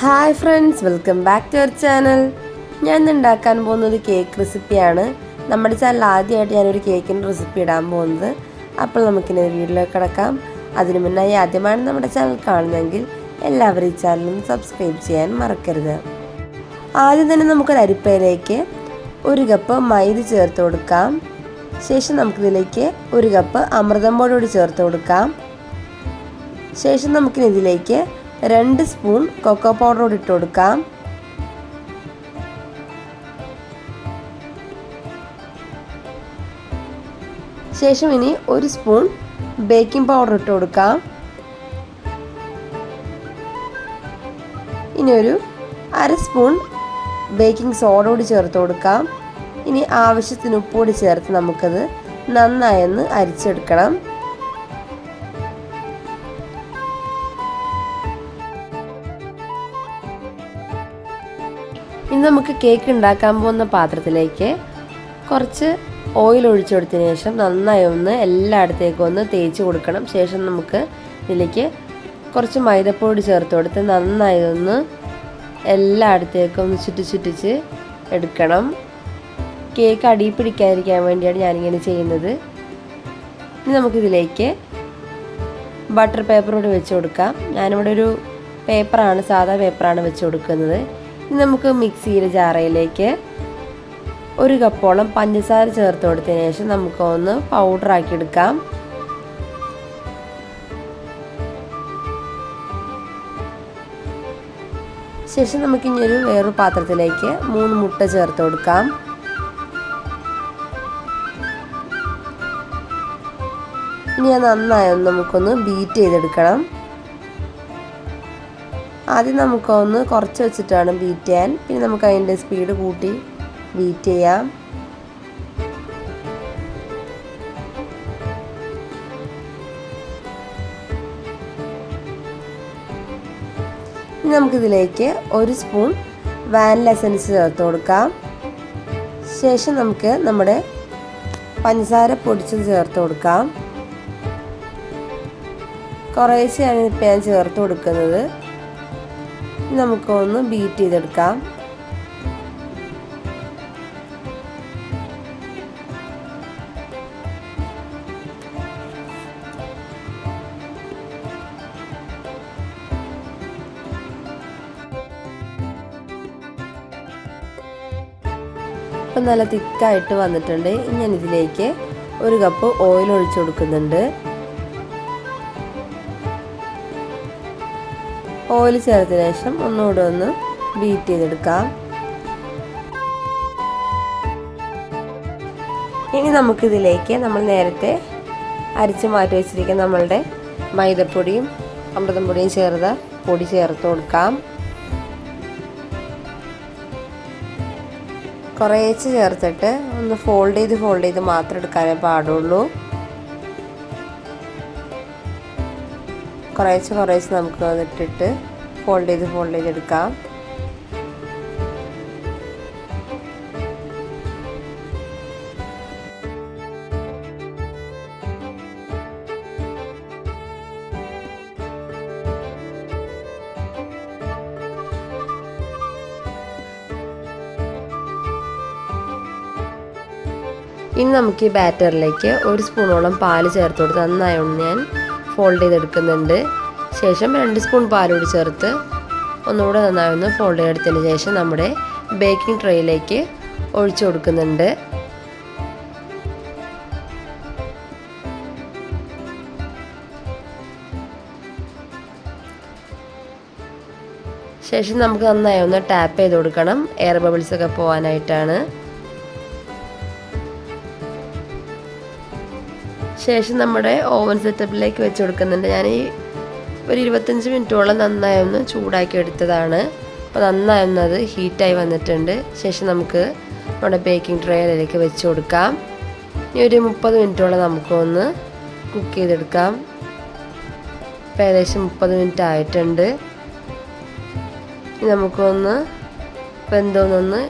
Hi friends welcome back to our channel. ഞാൻ ഉണ്ടാക്കാൻ പോകുന്നത് കേക്ക് റെസിപ്പിയാണ്. നമ്മുടെ ചാനൽ ആദ്യമായിട്ട് ഞാനൊരു കേക്കിന്റെ റെസിപ്പി ഇടാൻ പോകുന്നത്. അപ്പോൾ നമുക്കിനി വീട്ടിലേക്ക് കിടക്കാം. അതിനു മുന്നായി ആദ്യമാണ് നമ്മുടെ ചാനൽ കാണുന്നതെങ്കിൽ എല്ലാവരും ഈ ചാനലും സബ്സ്ക്രൈബ് ചെയ്യാൻ മറക്കരുത്. ആദ്യം തന്നെ നമുക്കൊരു അരിപ്പയിലേക്ക് ഒരു കപ്പ് മൈദ ചേർത്ത് കൊടുക്കാം. ശേഷം നമുക്കിതിലേക്ക് ഒരു കപ്പ് അമൃതം പൊടി ചേർത്ത് കൊടുക്കാം. ശേഷം നമുക്കിനി ഇതിലേക്ക് രണ്ട് സ്പൂൺ കൊക്കോ പൗഡർ കൂടി ഇട്ട് കൊടുക്കാം. ശേഷം ഇനി ഒരു സ്പൂൺ ബേക്കിംഗ് പൗഡർ ഇട്ട് കൊടുക്കാം. ഇനി ഒരു അര സ്പൂൺ ബേക്കിംഗ് സോഡ കൂടി ചേർത്ത് കൊടുക്കാം. ഇനി ആവശ്യത്തിന് ഉപ്പ് കൂടി ചേർത്ത് നമുക്കത് നന്നായൊന്ന് അരിച്ചെടുക്കണം. ഇനി നമുക്ക് കേക്ക് ഉണ്ടാക്കാൻ പോകുന്ന പാത്രത്തിലേക്ക് കുറച്ച് ഓയിൽ ഒഴിച്ചു കൊടുത്തതിന് ശേഷം നന്നായി ഒന്ന് എല്ലായിടത്തേക്കും ഒന്ന് തേച്ച് കൊടുക്കണം. ശേഷം നമുക്ക് ഇതിലേക്ക് കുറച്ച് മൈദപ്പൊടി ചേർത്ത് കൊടുത്ത് നന്നായി ഒന്ന് എല്ലായിടത്തേക്കും ഒന്ന് ചുറ്റി ചുറ്റിച്ച് എടുക്കണം. കേക്ക് അടിയിൽ പിടിക്കാതിരിക്കാൻ വേണ്ടിയാണ് ഞാനിങ്ങനെ ചെയ്യുന്നത്. ഇനി നമുക്കിതിലേക്ക് ബട്ടർ പേപ്പറോട് വെച്ച് കൊടുക്കാം. ഞാനിവിടെ ഒരു പേപ്പറാണ് സാധാ പേപ്പറാണ് വെച്ച് കൊടുക്കുന്നത്. നമുക്ക് മിക്സിയിലെ ജാറയിലേക്ക് ഒരു കപ്പോളം പഞ്ചസാര ചേർത്ത് കൊടുത്തതിന് ശേഷം നമുക്ക് ഒന്ന് ആക്കി എടുക്കാം. ശേഷം നമുക്കിനി ഒരു വേറൊരു പാത്രത്തിലേക്ക് മൂന്ന് മുട്ട ചേർത്ത് കൊടുക്കാം. ഇനി അത് നന്നായി നമുക്കൊന്ന് ബീറ്റ് ചെയ്തെടുക്കണം. ആദ്യം നമുക്കൊന്ന് കുറച്ച് വെച്ചിട്ടാണ് ബീറ്റ് ചെയ്യാൻ. പിന്നെ നമുക്ക് അതിന്റെ സ്പീഡ് കൂട്ടി ബീറ്റ് ചെയ്യാം. ഇനി നമുക്കിതിലേക്ക് ഒരു സ്പൂൺ വാനില എസൻസ് ചേർത്ത് കൊടുക്കാം. ശേഷം നമുക്ക് നമ്മുടെ പഞ്ചസാര പൊടിച്ചത് ചേർത്ത് കൊടുക്കാം. കുറേശ്ശെയാണ് ഇപ്പം ഞാൻ ചേർത്ത് കൊടുക്കുന്നത്. നമുക്കൊന്ന് ബീറ്റ് ചെയ്തെടുക്കാം. നല്ല തിക്കായിട്ട് വന്നിട്ടുണ്ട്. ഞാൻ ഇതിലേക്ക് ഒരു കപ്പ് ഓയിൽ ഒഴിച്ചു കൊടുക്കുന്നുണ്ട്. ഓയിൽ ചേർത്തതിന് ശേഷം ഒന്നുകൂടെ ഒന്ന് ബീറ്റ് ചെയ്തെടുക്കാം. ഇനി നമുക്കിതിലേക്ക് നമ്മൾ നേരത്തെ അരിച്ച് മാറ്റി വെച്ചിരിക്കുന്ന നമ്മളുടെ മൈദപ്പൊടിയും അമൃതം പൊടിയും ചേർത്ത പൊടി ചേർത്ത് കൊടുക്കാം. കുറേച്ച് ചേർത്തിട്ട് ഒന്ന് ഫോൾഡ് ചെയ്ത് ഫോൾഡ് ചെയ്ത് മാത്രം എടുക്കാനേ പാടുള്ളൂ. കുറേശ്ശെ കുറേശ്ശെ നമുക്ക് വന്നിട്ടിട്ട് ഫോൾഡ് ചെയ്ത് ഫോൾഡ് ചെയ്തെടുക്കാം. ഇനി നമുക്ക് ഈ ബാറ്ററിലേക്ക് ഒരു സ്പൂണോളം പാൽ ചേർത്ത് കൊടുത്ത് നന്നായി ഒന്ന് ഫോൾഡ് ചെയ്തെടുക്കുന്നുണ്ട്. ശേഷം രണ്ട് സ്പൂൺ പാലോട് ചേർത്ത് ഒന്നുകൂടെ നന്നായി ഒന്ന് ഫോൾഡ് ചെയ്തെടുത്തതിന് ശേഷം നമ്മുടെ ബേക്കിംഗ് ട്രേയിലേക്ക് ഒഴിച്ചു കൊടുക്കുന്നുണ്ട്. ശേഷം നമുക്ക് നന്നായി ഒന്ന് ടാപ്പ് ചെയ്ത് കൊടുക്കണം. എയർ ബബിൾസ് ഒക്കെ പോകാനായിട്ടാണ് ശേഷം നമ്മുടെ ഓവൻ സെറ്റപ്പിലേക്ക് വെച്ച് കൊടുക്കുന്നുണ്ട്. ഞാൻ ഈ ഒരു ഇരുപത്തഞ്ച് മിനിറ്റോളം നന്നായി ഒന്ന് ചൂടാക്കി എടുത്തതാണ്. അപ്പോൾ നന്നായി ഒന്ന് അത് ഹീറ്റായി വന്നിട്ടുണ്ട്. ശേഷം നമുക്ക് നമ്മുടെ ബേക്കിംഗ് ട്രേയിലേക്ക് വെച്ച് കൊടുക്കാം. ഇനി ഒരു മുപ്പത് മിനിറ്റോളം നമുക്കൊന്ന് കുക്ക് ചെയ്തെടുക്കാം. ഇപ്പം ഏകദേശം മുപ്പത് മിനിറ്റ് ആയിട്ടുണ്ട്. ഇനി നമുക്കൊന്ന് വെന്തോന്നൊന്ന്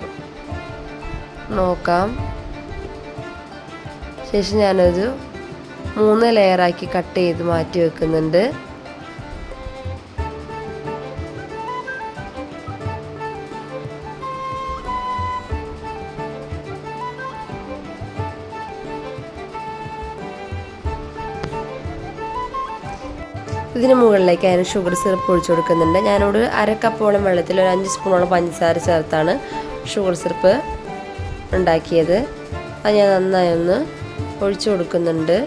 നോക്കാം. ശേഷം ഞാനൊരു മൂന്ന് ലെയറാക്കി കട്ട് ചെയ്ത് മാറ്റി വെക്കുന്നുണ്ട്. ഇതിന് മുകളിലേക്ക് അതിന് ഷുഗർ സിറപ്പ് ഒഴിച്ചു കൊടുക്കുന്നുണ്ട്. ഞാനിവിടെ അരക്കപ്പോളം വെള്ളത്തിൽ ഒരു അഞ്ച് സ്പൂണോളം പഞ്ചസാര ചേർത്താണ് ഷുഗർ സിറപ്പ് ഉണ്ടാക്കിയത്. അത് ഞാൻ നന്നായി ഒന്ന് ഒഴിച്ചു കൊടുക്കുന്നുണ്ട്.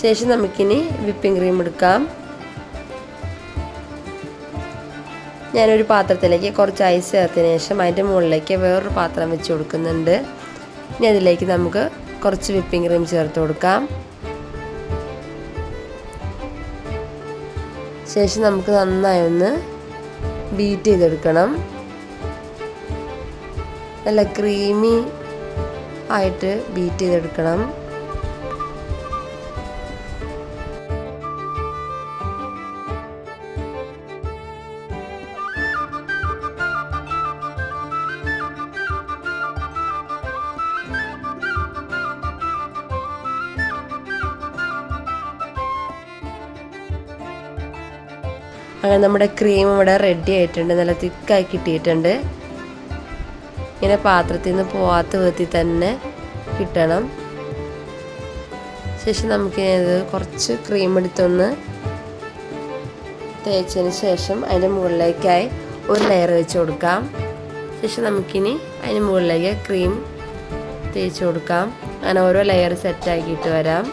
ശേഷം നമുക്കിനി വിപ്പിംഗ് ക്രീം എടുക്കാം. ഞാനൊരു പാത്രത്തിലേക്ക് കുറച്ച് ഐസ് ചേർത്തതിന് ശേഷം അതിന്റെ മുകളിലേക്ക് വേറൊരു പാത്രം വെച്ച് കൊടുക്കുന്നുണ്ട്. ഇനി അതിലേക്ക് നമുക്ക് കുറച്ച് വിപ്പിംഗ് ക്രീം ചേർത്ത് കൊടുക്കാം. ശേഷം നമുക്ക് നന്നായി ഒന്ന് ബീറ്റ് ചെയ്തെടുക്കണം. നല്ല ക്രീമി ആയിട്ട് ബീറ്റ് ചെയ്തെടുക്കണം. അങ്ങനെ നമ്മുടെ ക്രീം ഇവിടെ റെഡി ആയിട്ടുണ്ട്. നല്ല തിക്കായി കിട്ടിയിട്ടുണ്ട്. ഇങ്ങനെ പാത്രത്തിൽ നിന്ന് പോവാത്ത വിധത്തിൽ തന്നെ കിട്ടണം. ശേഷം നമുക്ക് ഇത് കുറച്ച് ക്രീം എടുത്തൊന്ന് തേച്ചതിന് ശേഷം അതിന്റെ മുകളിലേക്കായി ഒരു ലെയർ വെച്ച് കൊടുക്കാം. ശേഷം നമുക്കിനി അതിന് മുകളിലേക്ക് ക്രീം തേച്ച് കൊടുക്കാം. അങ്ങനെ ഓരോ ലെയർ സെറ്റാക്കിയിട്ട് വരാം.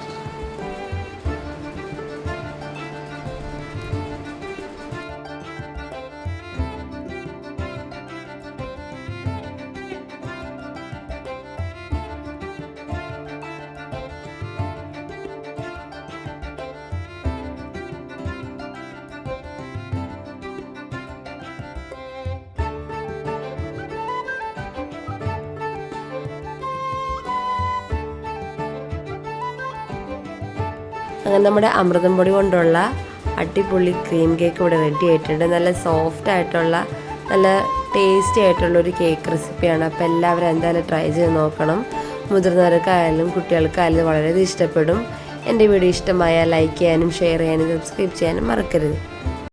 അങ്ങനെ നമ്മുടെ അമൃതം പൊടി കൊണ്ടുള്ള അടിപൊളി ക്രീം കേക്ക് ഇവിടെ റെഡി ആയിട്ടുണ്ട്. നല്ല സോഫ്റ്റ് ആയിട്ടുള്ള നല്ല ടേസ്റ്റി ആയിട്ടുള്ള ഒരു കേക്ക് റെസിപ്പിയാണ് അപ്പോൾ എല്ലാവരും എന്തായാലും ട്രൈ ചെയ്ത് നോക്കണം. മുതിർന്നവർക്കായാലും കുട്ടികൾക്കായാലും വളരെ ഇഷ്ടപ്പെടും. എന്റെ വീഡിയോ ഇഷ്ടമായാൽ ലൈക്ക് ചെയ്യാനും ഷെയർ ചെയ്യാനും സബ്സ്ക്രൈബ് ചെയ്യാനും മറക്കരുത്.